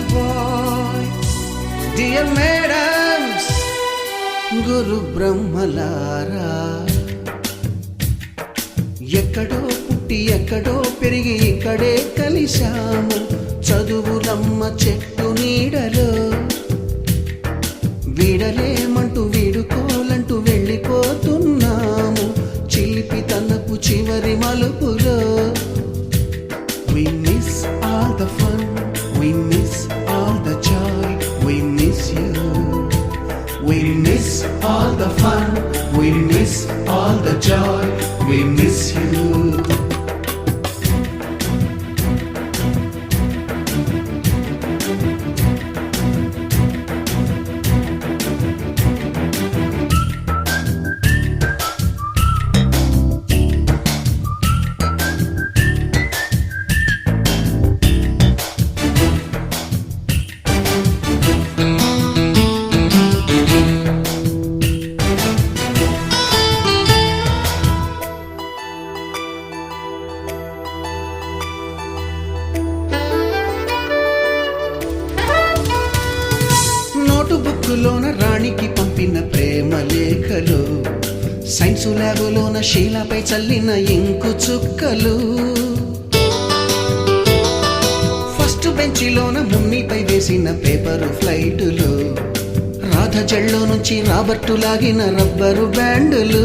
boy, dear madams, గురు బ్రహ్మలారా ఎక్కడో పుట్టి ఎక్కడో పెరిగి ఇక్కడే కలిశాము. చదువులమ్మ చెట్టు నీడలో. వీడలేమంటూ వీడుకోలంటూ వెళ్ళిపోతున్నాము. చిలిపి తనపు చివరి మలుపులో. We miss all the fun, we miss all the fun, we miss all the joy, we miss note రాణికి పంపిన ప్రేమ లేఖలు సైన్సు ల్యాబులోన శీలపై చల్లిన ఇంకు చుక్కలు. ఫస్ట్ బెంచిలోన మున్నిపై వేసిన పేపరు ఫ్లైటులు రాధ జల్లో నుంచి రాబర్టు లాగిన రబ్బరు బ్యాండులు.